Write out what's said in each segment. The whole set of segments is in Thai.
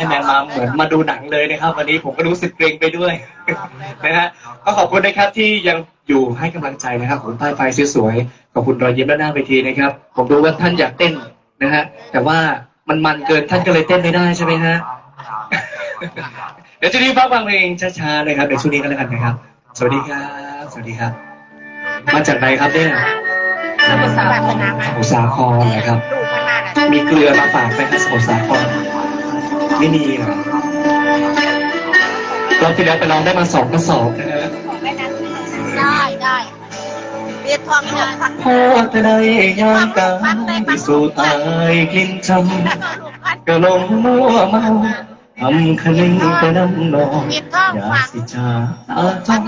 ให้แมนมาเหมือนมาดูหนังเลยนะครับ วันนี้ผมก็รู้สึกเกรงไปด้วย นะฮะก็ขอบคุณนะครับที่ยังอยู่ให้กำลังใจนะครับผมป้ายไฟสวยๆขอบคุณรอยยิ้มด้านหน้าเวทีนะครับ ผมรู้ว่าท่านอยากเต้นนะฮะแต่ว่ามันมันเกินท่านก็เลยเต้นไม่ได้ใช่ไหมฮะ เดี๋ยวจะรีบฟังเพลงช้าๆเลยครับในช่วงนี้กันแล้วกันนะครับ สวัสดีครับ สวัสดีครับ มาจากไหนครับเนี่ยสมุทรสาครนะสมุทรสาครนะครับลูกมันมาน่ะมีเกลือมาฝากไหมครับสมุทรสาคร ไม่มีเหรอเราที่แล้วไปลองได้มาสองกระสอบนะฮะได้ได้เรียนทองเงินพันพ่อจะได้ยามกายพิสูจน์ตายกลิ่นช้ำก็ลงมัวเมาทำคะนึงแต่น้ำนองเรียนทองอย่าฟังสิจาตาจ้อง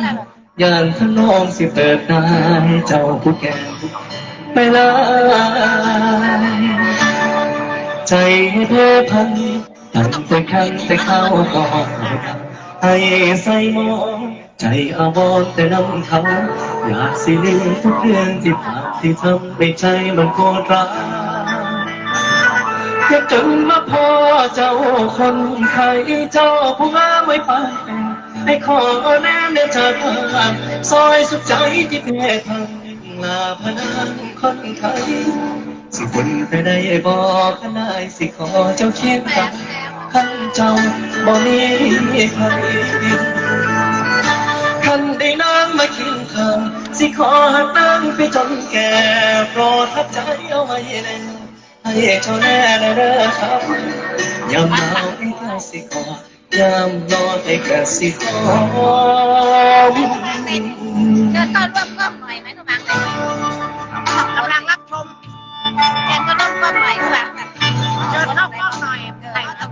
ย่านทนองสิเปิดตายเจ้าผู้แก่ไม่ลายใจให้เพ้อพัน ตั้งแต่ครั้งแต่เข้าก่อนให้ใส่มองใจอาวรณ์แต่นำเขาอยากสิลืมทุกเรื่องที่ผ่านที่ทำให้ใจมันโกรธร้ายแค่จนมาพอเจ้าคนไทยเจ้าผู้งามไม่ปานแปให้ขอแนมเนเธอเพิ่มซอยสุขใจที่แพ้ทางลาพนันคนไทยสิคุณไปได้บอกขนายสิขอเจ้าเคียงกันขัน เจ้าบ่มีใครคันได้นางมาเคียงข้างสิขอหักนางไปจนแก่โปรดทับใจเอาไว้แน่ให้เจ้าแน่นะเด้อครับยามหนาวไอ้แก่สิขอยามนอนไอ้แก่สิขอเดินตอนรวมกล้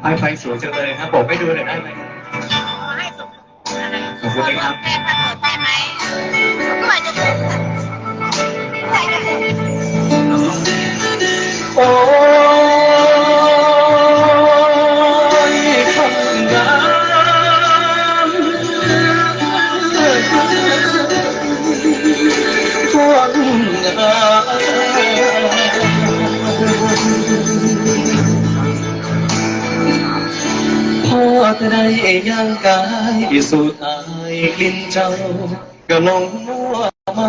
ไฟไฟสวยจังเลยครับบอกให้ดูหน่อยได้ไหมให้สุขอะไรขอบคุณนะครับแฟนมาเปิดได้ไหมด้วยจะใส่ได้โอ้ยคำงามพวงงาม ได้ย่างกายสูจน์อายกลิ่นเจ้าก็ลงมัวเมา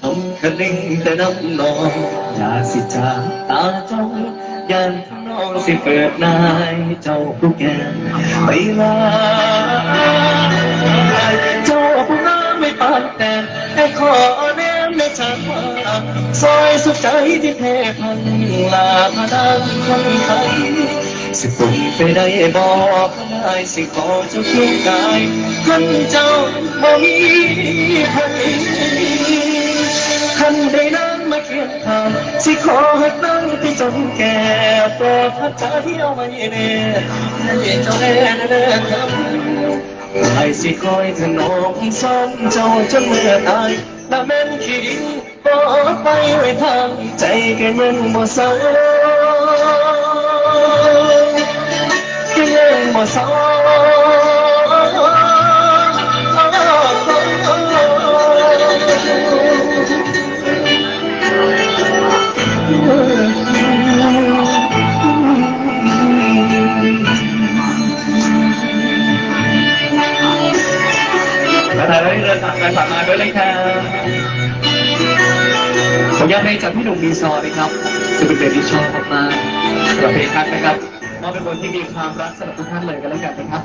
ทำคะนิ่งแต่น้ำนองอย่าสิจาตาจ้องยันทำนองสิเปิดนายเจ้าผู้แก่ไปลาเจ้าผู้งาไม่ปานแต่ให้ขอแนมในจากว่าซอยสุขใจที่แพ้พันลาพนังคนไทย สิปุ่นไปได้บอกได้สิขอเจ้าเคียกายขันเจ้าบ่มีใครขันได้นั่งมาเคียงข้างสิขอให้นั่งไปจนแก่โปรดพัดใจเอาไว้แน่ให้เจ้าแน่เด้อครับไอ้สิคอยถนอมซ้อนเจ้าจนเมื่อตายละแม่นคิดบ่ไปไว้ทางใจแก็ยังบ่เศร้า cái người mà sao và tại đây là tặng lại tặng lại với linh thang ผมอยากให้จากพี่หนุ่มมีซอนะครับซึ่งเป็นเพลงที่ชอบมากๆสำหรับเพลงคักนะครับ มอบเป็นคนที่มีความรักสำหรับทุกท่านเลยกันแล้วกันนะครับ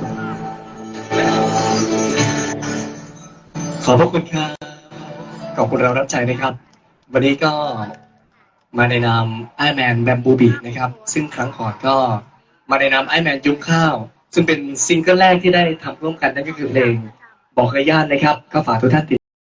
ขอบพระคุณครับขอบคุณเรารับใจนะครับ วันนี้ก็มาในนามไอแมนแบมบูบีนะครับ ซึ่งครั้งก่อนก็มาในนามไอแมนยุ้งข้าว ซึ่งเป็นซิงเกิลแรกที่ได้ทำร่วมกันนั่นก็คือเพลงบอกกับญาตินะครับ ก็ฝากทุกท่านติด